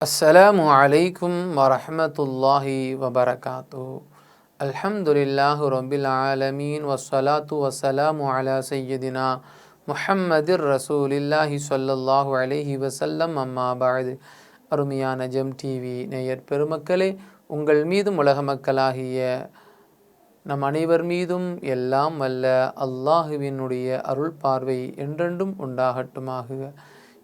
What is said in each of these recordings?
அஸ்ஸலாமு அலைக்கும் வரஹமத்துல்லாஹி வபரகாத்து அல்ஹம்துலில்லாஹு ரொம்பில் ஆலமீன் வசலாத்து வசலாமு அலா சையதினா முஹம்மதிர் ரசூலில்லாஹி சொல்லல்லாஹு அலைஹி வசல்லம் அம்மா பாது அருமையான ஜெம் டிவி நேயர் பெருமக்களே உங்கள் மீதும் உலக மக்களாகிய நம் அனைவர் மீதும் எல்லாம் வல்ல அல்லாஹுவினுடைய அருள் பார்வை என்றென்றும் உண்டாகட்டுமாக.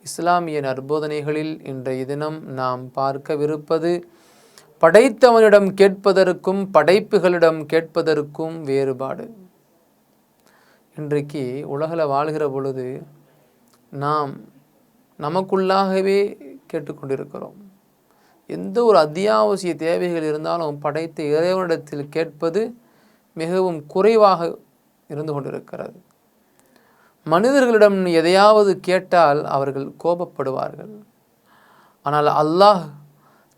இஸ்லாமிய நற்போதனைகளில் இன்றைய தினம் நாம் பார்க்கவிருப்பது படைத்தவனிடம் கேட்பதற்கும் படைப்புகளிடம் கேட்பதற்கும் வேறுபாடு. இன்றைக்கு உலகில் வாழ்கிற பொழுது நாம் நமக்குள்ளாகவே கேட்டுக்கொண்டிருக்கிறோம். எந்த ஒரு அத்தியாவசிய தேவைகள் இருந்தாலும் படைத்த இறைவனிடத்தில் கேட்பது மிகவும் குறைவாக இருந்து கொண்டிருக்கிறது. மனிதர்களிடம் எதையாவது கேட்டால் அவர்கள் கோபப்படுவார்கள். ஆனால் அல்லாஹ்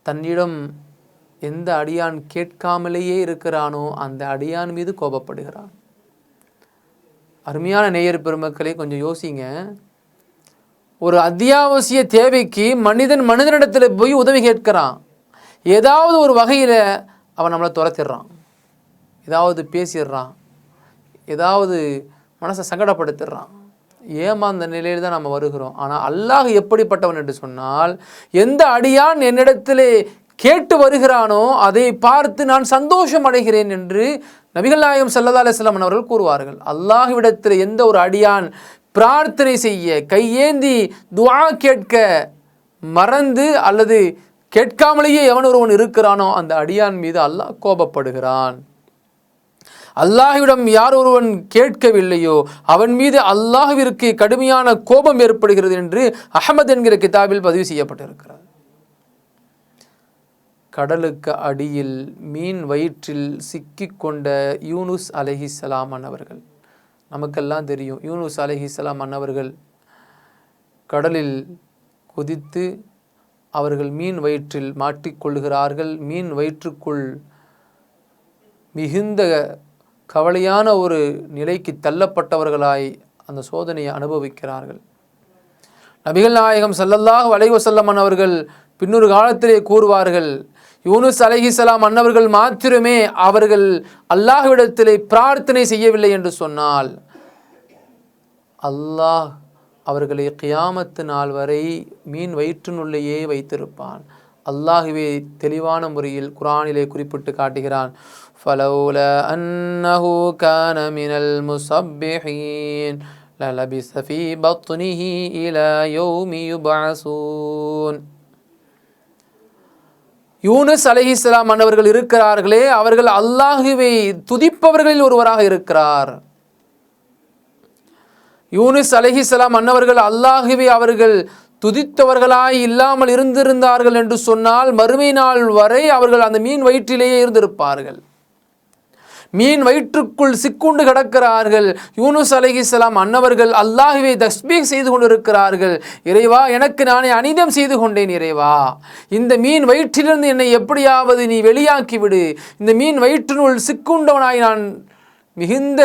தன்னிடம் எந்த அடியான் கேட்காமலேயே இருக்கிறானோ அந்த அடியான் மீது கோபப்படுகிறான். அருமையான நேயர் பெருமக்களை கொஞ்சம் யோசிங்க. ஒரு அத்தியாவசிய தேவைக்கு மனிதன் மனிதனிடத்தில் போய் உதவி கேட்கிறான். ஏதாவது ஒரு வகையில் அவன் நம்மளை துரத்திடுறான். ஏதாவது பேசிடுறான். ஏதாவது மனசை சங்கடப்படுத்திடுறான். ஏமாந்த நிலையில் தான் நம்ம வருகிறோம். ஆனால் அல்லாஹ் எப்படிப்பட்டவன் என்று சொன்னால் எந்த அடியான் என்னிடத்திலே கேட்டு வருகிறானோ அதை பார்த்து நான் சந்தோஷம் அடைகிறேன் என்று நபிகள் நாயகம் சல்லா அலிஸ்லாம் அவர்கள் கூறுவார்கள். அல்லாஹ்விடத்தில் எந்த ஒரு அடியான் பிரார்த்தனை செய்ய கையேந்தி துவா கேட்க மறந்து அல்லது கேட்காமலேயே எவன் ஒருவன் இருக்கிறானோ அந்த அடியான் மீது அல்லாஹ் கோபப்படுகிறான். அல்லாஹ்விடம் யார் ஒருவன் கேட்கவில்லையோ அவன் மீது அல்லாஹ்விற்கு கடுமையான கோபம் ஏற்படுகிறது என்று அகமது என்கிற கிதாபில் பதிவு செய்யப்பட்டிருக்கிறது. கடலுக்கு அடியில் மீன் வயிற்றில் சிக்கிக்கொண்ட யூனுஸ் அலஹிசலாம் அன்னவர்கள் நமக்கெல்லாம் தெரியும் யூனுஸ் அலஹிசலாம் அன்னவர்கள் கடலில் குதித்து அவர்கள் மீன் வயிற்றில் மாட்டிக்கொள்கிறார்கள் மீன் வயிற்றுக்குள் மிகுந்த கவலையான ஒரு நிலைக்கு தள்ளப்பட்டவர்களாய் அந்த சோதனையை அனுபவிக்கிறார்கள். நபிகள் நாயகம் சல்லல்லாஹ் வலைவசல்லமன் அவர்கள் பின்னொரு காலத்திலே கூறுவார்கள் யூனுஸ் அலஹிசலாம் அன்னவர்கள் மாத்திரமே அவர்கள் அல்லாஹ்விடத்திலே பிரார்த்தனை செய்யவில்லை என்று சொன்னால் அல்லாஹ் அவர்களை கியாமத்து நாள் வரை மீன் வயிற்றினுள்ளேயே வைத்திருப்பான். அல்லாஹுவே தெளிவான முறையில் குரானிலே குறிப்பிட்டு காட்டுகிறான். ஃபலௌல அலஹி இஸ்லாம் அன்னவர்கள் இருக்கிறார்களே அவர்கள் அல்லாஹுவை துதிப்பவர்களில் ஒருவராக இருக்கிறார். யூனுஸ் அலஹி இஸ்லாம் அன்னவர்கள் அல்லாஹுவை அவர்கள் துதித்தவர்களாய் இல்லாமல் இருந்திருந்தார்கள் என்று சொன்னால் மறுமை நாள் வரை அவர்கள் அந்த மீன் வயிற்றிலேயே இருந்திருப்பார்கள். மீன் வயிற்றுக்குள் சிக்குண்டு கிடக்கிறார்கள். யூனுஸ் அலஹிசலாம் அன்னவர்கள் அல்லாஹுவை தஸ்பீக் செய்து கொண்டிருக்கிறார்கள். இறைவா எனக்கு நானே அனிதம் செய்து கொண்டேன் இறைவா. இந்த மீன் வயிற்றிலிருந்து என்னை எப்படியாவது நீ வெளியாக்கிவிடு. இந்த மீன் வயிற்றினுள் சிக்குண்டவனாய் நான் மிகுந்த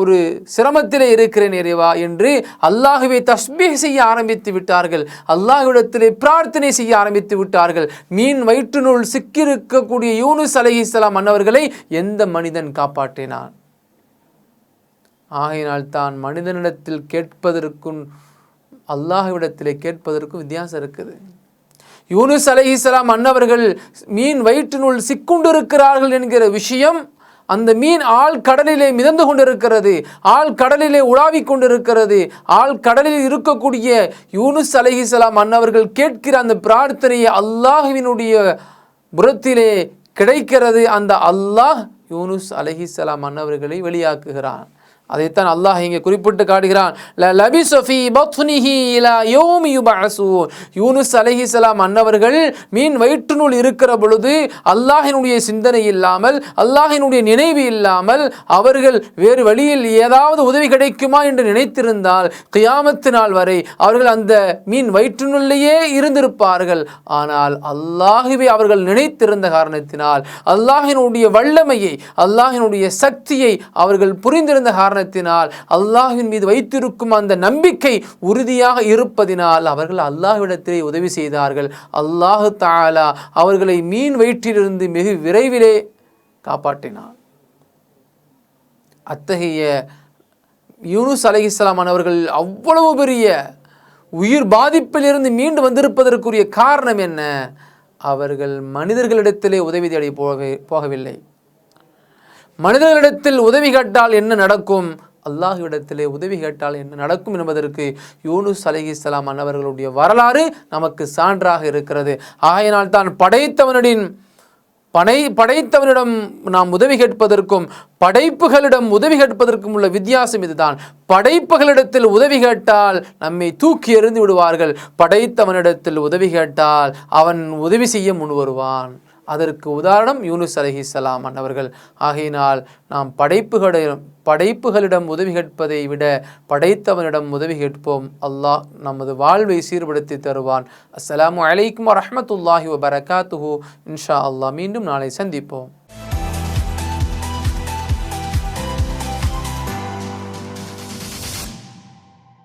ஒரு சிரமத்திலே இருக்கிறேன் இறைவா என்று அல்லாஹுவை தஸ்பீ செய்ய ஆரம்பித்து விட்டார்கள். அல்லாஹுவிடத்திலே பிரார்த்தனை செய்ய ஆரம்பித்து விட்டார்கள். மீன் வயிற்றினுள் சிக்கியிருக்கக்கூடிய யூனுஸ் அலஹி இஸ்லாம் மன்னவர்களை எந்த மனிதன் காப்பாற்றினான்? ஆகையினால் தான் மனிதனிடத்தில் கேட்பதற்கும் அல்லாஹுவிடத்திலே கேட்பதற்கும் வித்தியாசம் இருக்குது. யூனுஸ் அலஹி இஸ்லாம் மன்னவர்கள் மீன் வயிற்றினுள் சிக்குண்டிருக்கிறார்கள் என்கிற விஷயம் அந்த மீன் ஆள் கடலிலே மிதந்து கொண்டிருக்கிறது ஆள் கடலிலே உலாவிக் கொண்டிருக்கிறது ஆள் கடலில் இருக்கக்கூடிய யூனுஸ் அலஹிசலாம் அன்னவர்கள் கேட்கிற அந்த பிரார்த்தனையை அல்லாஹுவினுடைய புறத்திலே கிடைக்கிறது. அந்த அல்லாஹ் யூனுஸ் அலஹிசலாம் அன்னவர்களை வெளியாக்குகிறான். அதைத்தான் அல்லாஹ் இங்கே குறிப்பிட்டு காட்டுகிறான். யூனுஸ் அலஹிசலாம் அன்னவர்கள் மீன் வயிற்றுனுள் இருக்கிற பொழுது அல்லாஹினுடைய சிந்தனை இல்லாமல் அல்லாஹினுடைய நினைவு இல்லாமல் அவர்கள் வேறு வழியில் ஏதாவது உதவி கிடைக்குமா என்று நினைத்திருந்தால் கியாமத்து நாள் வரை அவர்கள் அந்த மீன் வயிற்றினுள்ளேயே இருந்திருப்பார்கள். ஆனால் அல்லாஹுவே அவர்கள் நினைத்திருந்த காரணத்தினால் அல்லாஹினுடைய வல்லமையை அல்லாஹினுடைய சக்தியை அவர்கள் புரிந்திருந்த காரணம் காரணத்தினால் அல்லாஹின் மீது வைத்திருக்கும் அந்த நம்பிக்கை உறுதியாக இருப்பதினால் அவர்கள் அல்லாஹ்விடத்திலே உதவி செய்தார்கள். அல்லாஹு தாலா அவர்களை மீன் வயிற்றிலிருந்து மிக விரைவிலே காப்பாற்றினார் அத்தகைய யூனுஸ் அலைஹிஸ்ஸலாம் அவர்கள் அவ்வளவு பெரிய உயிர் பாதிப்பிலிருந்து மீண்டு வந்திருப்பதற்குரிய காரணம் என்ன? அவர்கள் மனிதர்களிடத்திலே உதவி தேடி போக போகவில்லை. மனிதர்களிடத்தில் உதவி கேட்டால் என்ன நடக்கும்? அல்லாஹுவிடத்திலே உதவி கேட்டால் என்ன நடக்கும் என்பதற்கு யூனுஸ் அலைஹிஸ்ஸலாம் அன்னவர்களுடைய வரலாறு நமக்கு சான்றாக இருக்கிறது. ஆகையினால் தான் படைத்தவனின் படை படைத்தவனிடம் நாம் உதவி கேட்பதற்கும் படைப்புகளிடம் உதவி கேட்பதற்கும் உள்ள வித்தியாசம் இதுதான். படைப்புகளிடத்தில் உதவி கேட்டால் நம்மை தூக்கி எறிந்து விடுவார்கள். படைத்தவனிடத்தில் உதவி கேட்டால் அவன் உதவி செய்ய முன் வருவான் அதற்கு உதாரணம் யூனுஸ் அலைஹிஸ்ஸலாம் அன்னவர்கள். ஆகையினால் நாம் படைப்புகளிடம் படைப்புகளிடம் உதவி கேட்பதை விட படைத்தவனிடம் உதவி கேட்போம். அல்லாஹ் நமது வாழ்வை சீர்படுத்தி தருவான். அஸ்லாம் அலைக்கும் வரமத்துல்லாஹி வபரகாத்துஹூ. இன்ஷா அல்லாஹ் மீண்டும் நாளை சந்திப்போம்.